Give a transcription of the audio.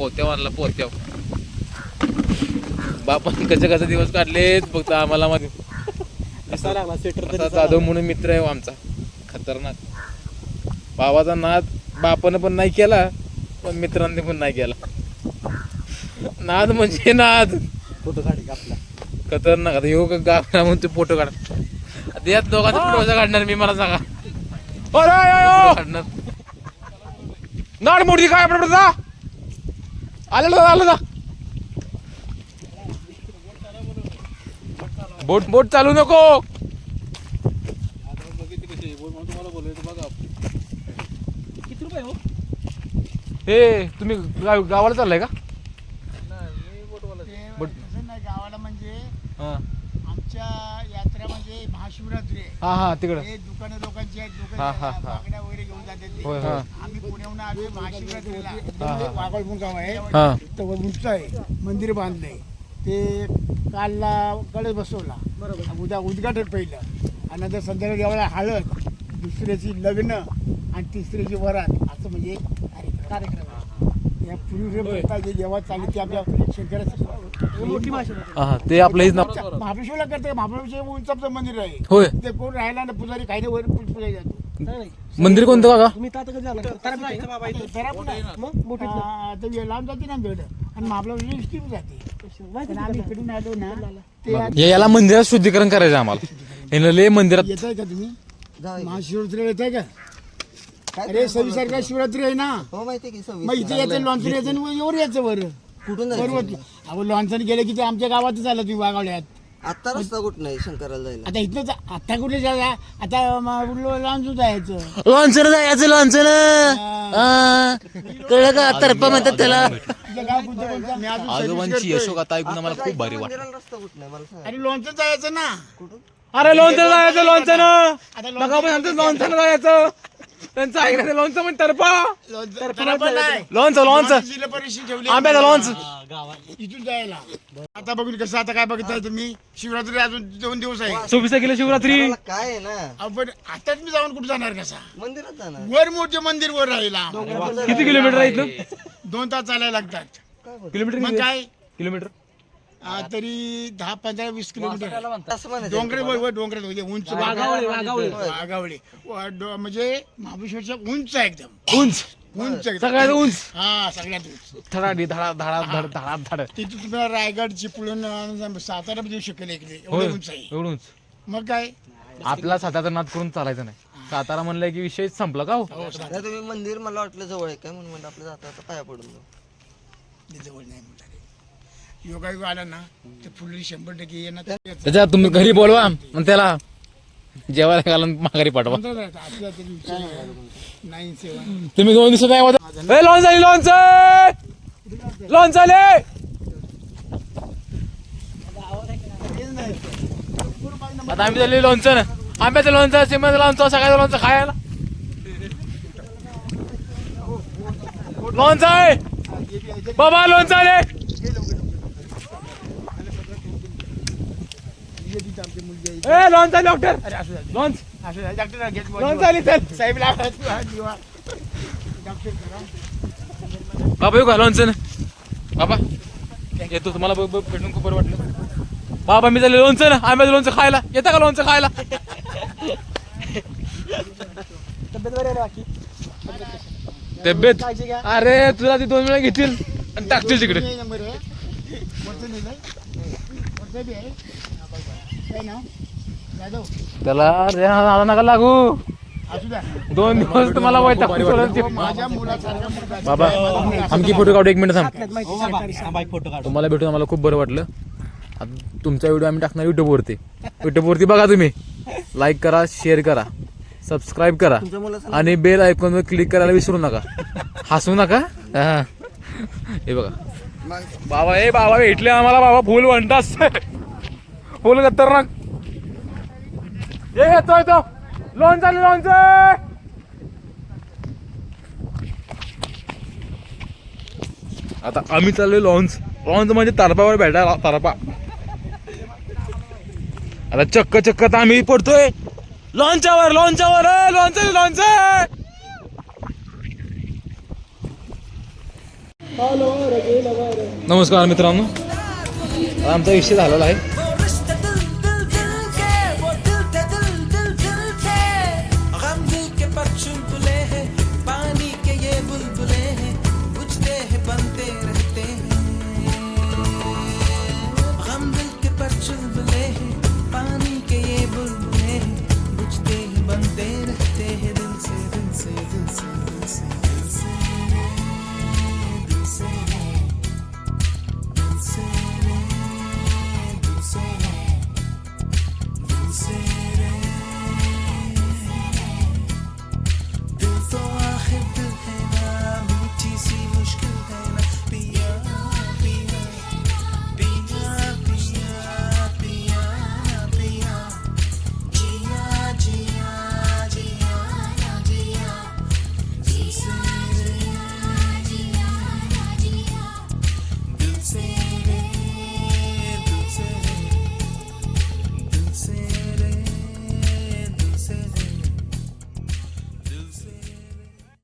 पोत्याव आणला पोत्याव बापान कसे कसे दिवस काढलेत फक्त आम्हाला मध्ये दिसायला लागला स्वेटर असा जाधव म्हणून मित्र आहे हो आमचा. खतरनाक. भावाचा नाद बापानं पण नाही केला पण मित्रांनी पण नाही केला. नाद म्हणजे नाद. फोटो काढ आपला. खतरनाक. आता ह्यो गाव म्हणून ते फोटो काढ. आता यात दोघांचा फोटो कसा काढणार मी मला सांगा. काढणार. नाड मोठी काय जा. आलं आलं जा. बोट बोट चालू नको. किती रुपये हो? हे तुम्ही गाव- गावाला चाललाय का? नाही गावाला म्हणजे हा. आमच्या यात्रा म्हणजे महाशिवरात्री आहे. हा हा तिकडं. हे दुकानं लोकांची आहेत लोक हा, हा, हा. बागड्या वगैरे घेऊन जातात होय ते. हा आम्ही पुण्याहून आलो महाशिवरात्रीला. हा. वाघळपूर गाव आहे. हा. तर उंच आहे. मंदिर बांधलंय. ते कालला कडे बसवला. बरोबर. उद्या उद्घाटन पहिलं. आणि नंतर संध्याकाळी देवाला हळद दुसऱ्याची लग्न आणि तिसऱ्याची वरात. असं म्हणजे कार्यक्रम. या पूर्वी जे जेव्हा चालली ती आपल्या शंकराचं मोठी माशी हा ते आपलं हेच नाव महाबळेश्वरला करते महाबळेश्वर उंचाचं मंदिर आहे. होय. ते कोण राहिला ना पुजारी काही नाही वर पूजा जातो मंदिर कोणतं काका? तुम्ही. मग? मोठी तर हे लांब जाते ना आणि महाबळेश्वर जाते. पण आम्ही? इकडून आलो ना ते हे याला मंदिरात शुद्धीकरण करायचं आम्हाला. हे लय मंदिरात येत आहे का तुम्ही? महाशिवरात्रीला येत आहे का अरे सव्वीस तारखेला शिवरात्री आहे ना. हो माहिती की मग इथे यायचं लॉन्चन यायचं आणि वर यायचं वर कुठून अहो लॉन्चन गेलं की ते आमच्या गावातच आलं तुम्ही रस्ता कुठं नाही शंकराला जायला. आता इथनंच आता कुठे जायला आता लॉन्च जायचं? लॉन्चर जायचं लॉन्चर कळलं का? तरपा म्हणतात त्याला. तुझं गाव कोणतं आजोबांची. यशोगाथा ऐकून आम्हाला खूप भारी वाटत मंदिराला रस्ता कुठं नाही मला सांग. अरे लॉन्चन जायचं ना. अरे लोणचं जायचं लोणचं आता नका पण आमचं लोणचं जायचं. त्यांचं ऐकण्याचं लोणचं पण तरपा लोणचं पण नाही. लोणचं परिषद ठेवली आंब्याचं लोणचं. इथून जायला. आता बघून कसं आता काय बघताय तुम्ही? शिवरात्री अजून दोन दिवस आहे. चोवीस तारखेला शिवरात्री. मला काय आहे ना? आपण आताच मी जाऊन कुठे जाणार कसा? मंदिरात जाणार. वर मोठे मंदिर वर राहिला. किती किलोमीटर आहे इथलं? दोन तास चालायला लागतात. किलोमीटर मग किती? काय? किलोमीटर? आ, तरी दहा पंधरा वीस किलोमीटर. असं म्हणायचं डोंगरे वर वर डोंगरात म्हणजे उंच वाघावळे वाघावळे. वाघावळे. वा- डो- म्हणजे महाबळेश्वरच्या उंच आहे एकदम. उंच. उंच एकदम. सगळ्यात उंच. हा सगळ्यात उंच. धडाडी धडा धडा धड धडा धड. तिथे तुम्हाला रायगड चिपळून अं, सातारा देऊ शकेल इकडे. होय. एवढे उंच आहे. एवढं उंच. मग काय? आपला सातारा नाद करून चालायचं नाही. सातारा म्हणलं की विषय संपला का हो? नाही तुम्ही मंदिर मला वाटलं जवळ आहे काय? म्हणून म्हणलं आपलं जाता आता पाया पडून जाऊ. जवळ नाही म्हणतात. योगायोग आला ना ते फुलरी शंभर टक्के येणार. त्याच्या तुम्ही घरी बोलवा आणि त्याला जेवायला घालून माघारी पाठवा. आपल्या तरी विचार नाही. सेवा. तुम्ही दोन दिवसात नाही होता ए लॉन्च झाली लॉन्च लॉन्च झाले आता आम्ही झाले लोणचं आंब्याचं लोणचं सिमाचं लोणचं सगळ्याचं लोणचं खायला. लोणचं आहे! बाबा लोणचं आले! ए लॉन्च आले डॉक्टर लॉन्च असं झालं. डॉक्टर लॉन्च आली चल. साहेब जीवा डॉक्टर करा बाबा येऊ का लोणचं बाबा येतो तुम्हाला ब- ब- भेटून खूप बरं वाटलं. बाबा मी झाले लोणचं ना. आंब्याचं लोणचं खायला. येतं का लोणचं खायला? तब्येत बरी आहे ना बाकी? तब्येत? काळजी घ्या. अरे तुला ती दोन वेळा घेतील. आणि टाकतील तिकडे. नंबर आहे काय नाव जाधव त्याला रे आला नका लागू. असू द्या दोन दिवस तुम्हाला वैताग माझ्या मुलासारखा मुलगा बाबा आमची फोटो काढू एक मिनिट थांब. फोटो काढ तुम्हाला भेटून आम्हाला खूप बरं वाटलं. आता तुमचा व्हिडिओ आम्ही टाकणार युट्यूबवरती. युट्यूबवरती बघा तुम्ही. लाईक करा शेअर करा. सबस्क्राईब करा. आणि बेल आयकॉनवर क्लिक करायला विसरू नका. हसू नका. हा. हे बघा. बाबा ए बाबा भेटले आम्हाला बाबा फुल म्हणतास फुल खतरनाक. ये येतो येतो. लोन चालू लोनच आता आम्ही चाललोय लॉन्च लॉन्स म्हणजे तारपावर भेटायला तारपा. आता चक्क चक्क तर आम्ही पडतोय. लॉन्चावर लॉन्चावर लॉन्च लॉन्च नमस्कार मित्रांनो. आमचा विषय झालेला आहे.